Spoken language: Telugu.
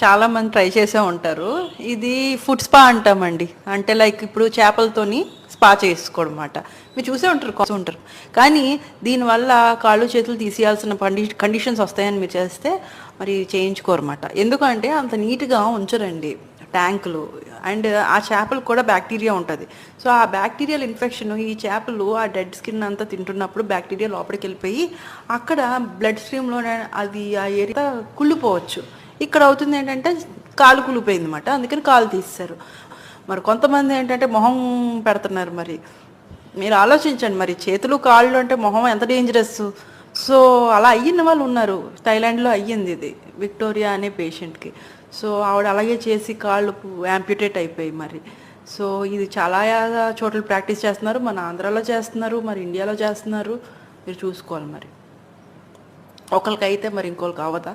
చాలా మంది ట్రై చేసే ఉంటారు. ఇది ఫుడ్ స్పా అంటామండి. అంటే లైక్ ఇప్పుడు చేపలతోని స్పా చేసుకోవడం అన్నమాట మీరు చూసే ఉంటారు కోసం ఉంటారు. కానీ దీనివల్ల కాళ్ళు చేతులు తీసేయాల్సిన కండి కండిషన్స్ వస్తాయని మీరు చేస్తే మరి చేయించుకోరమాట. ఎందుకంటే అంత నీట్గా ఉంచరండి ట్యాంకులు. అండ్ ఆ చేపలు కూడా బ్యాక్టీరియా ఉంటుంది. సో ఆ బ్యాక్టీరియల్ ఇన్ఫెక్షన్ ఈ చేపలు ఆ డెడ్ స్కిన్ అంతా తింటున్నప్పుడు బ్యాక్టీరియా లోపలికి వెళ్ళిపోయి అక్కడ బ్లడ్ స్ట్రీమ్లోనే అది ఆ ఏరియా కుళ్ళిపోవచ్చు. ఇక్కడ అవుతుంది ఏంటంటే కాలు కులిపోయింది అనమాట అందుకని కాలు తీస్తారు మరి కొంతమంది ఏంటంటే మొహం పెడుతున్నారు మరి. మీరు ఆలోచించండి మరి చేతులు కాళ్ళు అంటే మొహం ఎంత డేంజరస్ సో అలా అయ్యిన వాళ్ళు ఉన్నారు. థైలాండ్లో అయ్యింది ఇది విక్టోరియా అనే పేషెంట్కి. సో ఆవిడ అలాగే చేసి కాళ్ళు యాంప్యుటేట్ అయిపోయి మరి. సో ఇది చాలా చోట్ల ప్రాక్టీస్ చేస్తున్నారు. మన ఆంధ్రాలో చేస్తున్నారు మరి ఇండియాలో చేస్తున్నారు. మీరు చూసుకోవాలి మరి. ఒకరికి అయితే మరి ఇంకోరికి అవదా